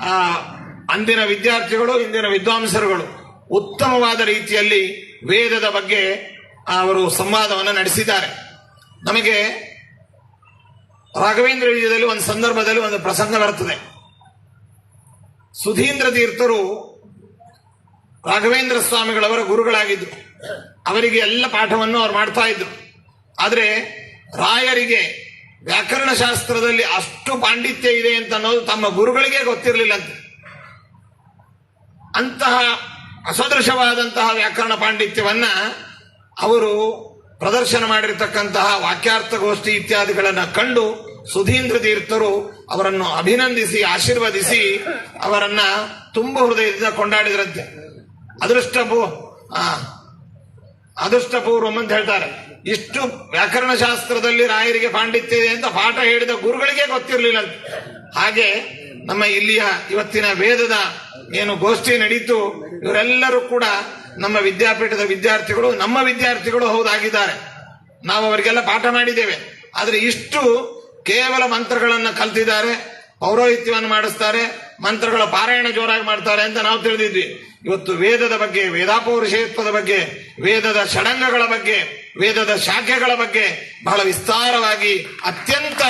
ಆ, ಅಂದಿನ ವಿದ್ಯಾರ್ಥಿಗಳು ಇಂದಿನ ವಿದ್ವಾಂಸರುಗಳು ಉತ್ತಮವಾದ ರೀತಿಯಲ್ಲಿ ವೇದದ ಬಗ್ಗೆ ಅವರು ಸಂವಾದವನ್ನು ನಡೆಸಿದ್ದಾರೆ. ನಮಗೆ ರಾಘವೇಂದ್ರ ವಿಜಯದಲ್ಲಿ ಒಂದು ಸಂದರ್ಭದಲ್ಲಿ ಒಂದು ಪ್ರಸಂಗ ಬರ್ತದೆ ಸುಧೀಂದ್ರ ತೀರ್ಥರು ರಾಘವೇಂದ್ರ ಸ್ವಾಮಿಗಳವರ ಗುರುಗಳಾಗಿದ್ದರು ಅವರಿಗೆ ಎಲ್ಲ ಪಾಠವನ್ನು ಅವ್ರು ಮಾಡ್ತಾ ಇದ್ರು. ಆದರೆ ರಾಯರಿಗೆ ವ್ಯಾಕರಣ ಶಾಸ್ತ್ರದಲ್ಲಿ ಅಷ್ಟು ಪಾಂಡಿತ್ಯ ಇದೆ ಅಂತ ಅನ್ನೋದು ತಮ್ಮ ಗುರುಗಳಿಗೆ ಗೊತ್ತಿರಲಿಲ್ಲ ಅಂತ ಅಂತಹ ಅಸದೃಶವಾದಂತಹ ವ್ಯಾಕರಣ ಪಾಂಡಿತ್ಯವನ್ನ ಅವರು ಪ್ರದರ್ಶನ ಮಾಡಿರ್ತಕ್ಕಂತಹ ವಾಕ್ಯಾರ್ಥ ಗೋಷ್ಠಿ ಇತ್ಯಾದಿಗಳನ್ನ ಕಂಡು ಸುಧೀಂದ್ರ ತೀರ್ಥರು ಅವರನ್ನು ಅಭಿನಂದಿಸಿ, ಆಶೀರ್ವದಿಸಿ ಅವರನ್ನ ತುಂಬ ಹೃದಯದಿಂದ ಕೊಂಡಾಡಿದ್ರಂತೆ. ಅದೃಷ್ಟ ಅದೃಷ್ಟಪೂರ್ವಂ ಅಂತ ಹೇಳ್ತಾರೆ. ಇಷ್ಟು ವ್ಯಾಕರಣ ಶಾಸ್ತ್ರದಲ್ಲಿ ರಾಯರಿಗೆ ಪಾಂಡಿತ್ಯ ಇದೆ ಅಂತ ಪಾಠ ಹೇಳಿದ ಗುರುಗಳಿಗೆ ಗೊತ್ತಿರಲಿಲ್ಲ ಹಾಗೆ ನಮ್ಮ ಇಲ್ಲಿಯ ಇವತ್ತಿನ ವೇದದ ಏನು ಗೋಷ್ಠಿ ನಡೀತು, ಇವರೆಲ್ಲರೂ ಕೂಡ ನಮ್ಮ ವಿದ್ಯಾಪೀಠದ ವಿದ್ಯಾರ್ಥಿಗಳು, ನಮ್ಮ ವಿದ್ಯಾರ್ಥಿಗಳು ಹೌದಾಗಿದ್ದಾರೆ. ನಾವು ಅವರಿಗೆಲ್ಲ ಪಾಠ ಮಾಡಿದ್ದೇವೆ. ಆದರೆ ಇಷ್ಟು ಕೇವಲ ಮಂತ್ರಗಳನ್ನು ಕಲ್ತಿದ್ದಾರೆ, ಪೌರೋಹಿತ್ಯವನ್ನು ಮಾಡಿಸ್ತಾರೆ ಮಂತ್ರಗಳ ಪಾರಾಯಣ ಜೋರಾಗಿ ಮಾಡ್ತಾರೆ ಅಂತ ನಾವು ತಿಳಿದಿದ್ವಿ. ಇವತ್ತು ವೇದದ ಬಗ್ಗೆ, ವೇದಾಪೌರುಷೇತ್ವದ ಬಗ್ಗೆ, ವೇದದ ಷಡಂಗಗಳ ಬಗ್ಗೆ, ವೇದದ ಶಾಖೆಗಳ ಬಗ್ಗೆ ಬಹಳ ವಿಸ್ತಾರವಾಗಿ ಅತ್ಯಂತ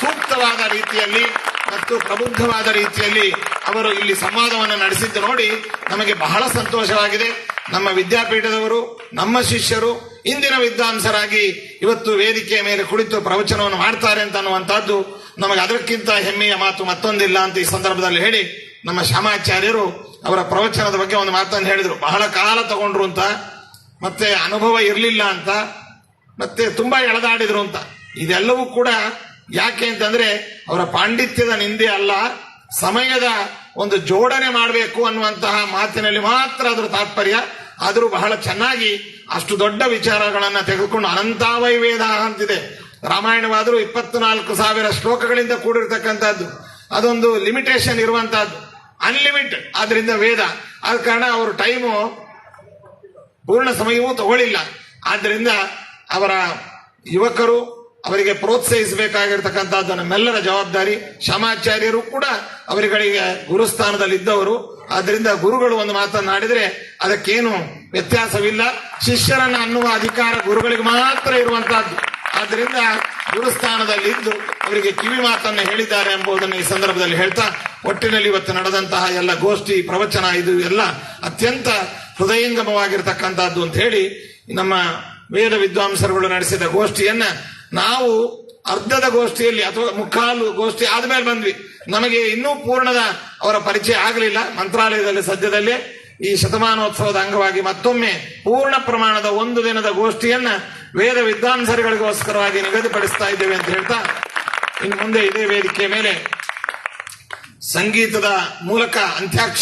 ಸೂಕ್ತವಾದ ರೀತಿಯಲ್ಲಿ ಮತ್ತು ಪ್ರಬುದ್ಧವಾದ ರೀತಿಯಲ್ಲಿ ಅವರು ಇಲ್ಲಿ ಸಂವಾದವನ್ನು ನಡೆಸಿದ್ದು ನೋಡಿ ನಮಗೆ ಬಹಳ ಸಂತೋಷವಾಗಿದೆ. ನಮ್ಮ ವಿದ್ಯಾಪೀಠದವರು, ನಮ್ಮ ಶಿಷ್ಯರು, ಇಂದಿನ ವಿದ್ವಾಂಸರಾಗಿ ಇವತ್ತು ವೇದಿಕೆಯ ಮೇಲೆ ಕುಳಿತು ಪ್ರವಚನವನ್ನು ಮಾಡ್ತಾರೆ ಅಂತ ಅನ್ನುವಂತಹದ್ದು ನಮಗೆ ಅದಕ್ಕಿಂತ ಹೆಮ್ಮೆಯ ಮಾತು ಮತ್ತೊಂದಿಲ್ಲ ಅಂತ ಈ ಸಂದರ್ಭದಲ್ಲಿ ಹೇಳಿ ನಮ್ಮ ಶ್ಯಾಮಾಚಾರ್ಯರು ಅವರ ಪ್ರವಚನದ ಬಗ್ಗೆ ಒಂದು ಮಾತನ್ನು ಹೇಳಿದರು. ಬಹಳ ಕಾಲ ತಗೊಂಡ್ರು ಅಂತ, ಮತ್ತೆ ಅನುಭವ ಇರಲಿಲ್ಲ ಅಂತ, ಮತ್ತೆ ತುಂಬಾ ಎಳೆದಾಡಿದ್ರು ಅಂತ. ಇದೆಲ್ಲವೂ ಕೂಡ ಯಾಕೆ ಅಂತಂದ್ರೆ ಅವರ ಪಾಂಡಿತ್ಯದ ನಿಂದೆ ಅಲ್ಲ, ಸಮಯದ ಒಂದು ಜೋಡಣೆ ಮಾಡಬೇಕು ಅನ್ನುವಂತಹ ಮಾತಿನಲ್ಲಿ ಮಾತ್ರ ಅದರ ತಾತ್ಪರ್ಯ. ಆದರೂ ಬಹಳ ಚೆನ್ನಾಗಿ ಅಷ್ಟು ದೊಡ್ಡ ವಿಚಾರಗಳನ್ನು ತೆಗೆದುಕೊಂಡು ಅನಂತಾವೈವೇದ ಅಂತಿದೆ. ರಾಮಾಯಣವಾದರೂ ಇಪ್ಪತ್ನಾಲ್ಕು ಸಾವಿರ ಶ್ಲೋಕಗಳಿಂದ ಕೂಡಿರ್ತಕ್ಕಂಥದ್ದು. ಅದೊಂದು ಲಿಮಿಟೇಷನ್ ಇರುವಂತಹದ್ದು ಅನ್ಲಿಮಿಟ್ ಆದ್ರಿಂದ ವೇದ. ಆದ ಕಾರಣ ಅವರು ಟೈಮು ಪೂರ್ಣ ಸಮಯವೂ ತಗೊಳ್ಳಿಲ್ಲ. ಆದ್ದರಿಂದ ಅವರ ಯುವಕರು ಅವರಿಗೆ ಪ್ರೋತ್ಸಾಹಿಸಬೇಕಾಗಿರ್ತಕ್ಕಂಥದ್ದು ನಮ್ಮೆಲ್ಲರ ಜವಾಬ್ದಾರಿ. ಶ್ಯಾಮಾಚಾರ್ಯರು ಕೂಡ ಅವರುಗಳಿಗೆ ಗುರುಸ್ಥಾನದಲ್ಲಿದ್ದವರು. ಆದ್ದರಿಂದ ಗುರುಗಳು ಒಂದು ಮಾತನ್ನಾಡಿದ್ರೆ ಅದಕ್ಕೇನು ವ್ಯತ್ಯಾಸವಿಲ್ಲ. ಶಿಷ್ಯರನ್ನ ಅನ್ನುವ ಅಧಿಕಾರ ಗುರುಗಳಿಗೆ ಮಾತ್ರ ಇರುವಂತಹದ್ದು ಆದ್ದರಿಂದ ಗುರುಸ್ಥಾನದಲ್ಲಿದ್ದು ಅವರಿಗೆ ಕಿವಿ ಮಾತನ್ನು ಹೇಳಿದ್ದಾರೆ ಎಂಬುದನ್ನು ಈ ಸಂದರ್ಭದಲ್ಲಿ ಹೇಳ್ತಾ, ಒಟ್ಟಿನಲ್ಲಿ ಇವತ್ತು ನಡೆದಂತಹ ಎಲ್ಲ ಗೋಷ್ಠಿ, ಪ್ರವಚನ, ಇದು ಎಲ್ಲ ಅತ್ಯಂತ ಹೃದಯಂಗಮವಾಗಿರ್ತಕ್ಕಂಥದ್ದು ಅಂತ ಹೇಳಿ ನಮ್ಮ ವೇದ ವಿದ್ವಾಂಸರುಗಳು ನಡೆಸಿದ ಗೋಷ್ಠಿಯನ್ನ ನಾವು ಅರ್ಧದ ಗೋಷ್ಠಿಯಲ್ಲಿ ಅಥವಾ ಮುಕ್ಕಾಲು ಗೋಷ್ಠಿ ಆದ್ಮೇಲೆ ಬಂದ್ವಿ. ನಮಗೆ ಇನ್ನೂ ಪೂರ್ಣದ ಅವರ ಪರಿಚಯ ಆಗಲಿಲ್ಲ. ಮಂತ್ರಾಲಯದಲ್ಲಿ ಸದ್ಯದಲ್ಲೇ ಈ ಶತಮಾನೋತ್ಸವದ ಅಂಗವಾಗಿ ಮತ್ತೊಮ್ಮೆ ಪೂರ್ಣ ಪ್ರಮಾಣದ ಒಂದು ದಿನದ ಗೋಷ್ಠಿಯನ್ನ ವೇದ ವಿದ್ವಾಂಸರುಗಳಿಗೋಸ್ಕರವಾಗಿ ನಿಗದಿಪಡಿಸ್ತಾ ಇದ್ದೇವೆ ಅಂತ ಹೇಳ್ತಾ ಇನ್ನು ಮುಂದೆ ಇದೇ ವೇದಿಕೆ ಮೇಲೆ ಸಂಗೀತದ ಮೂಲಕ ಅಂತ್ಯಾಕ್ಷ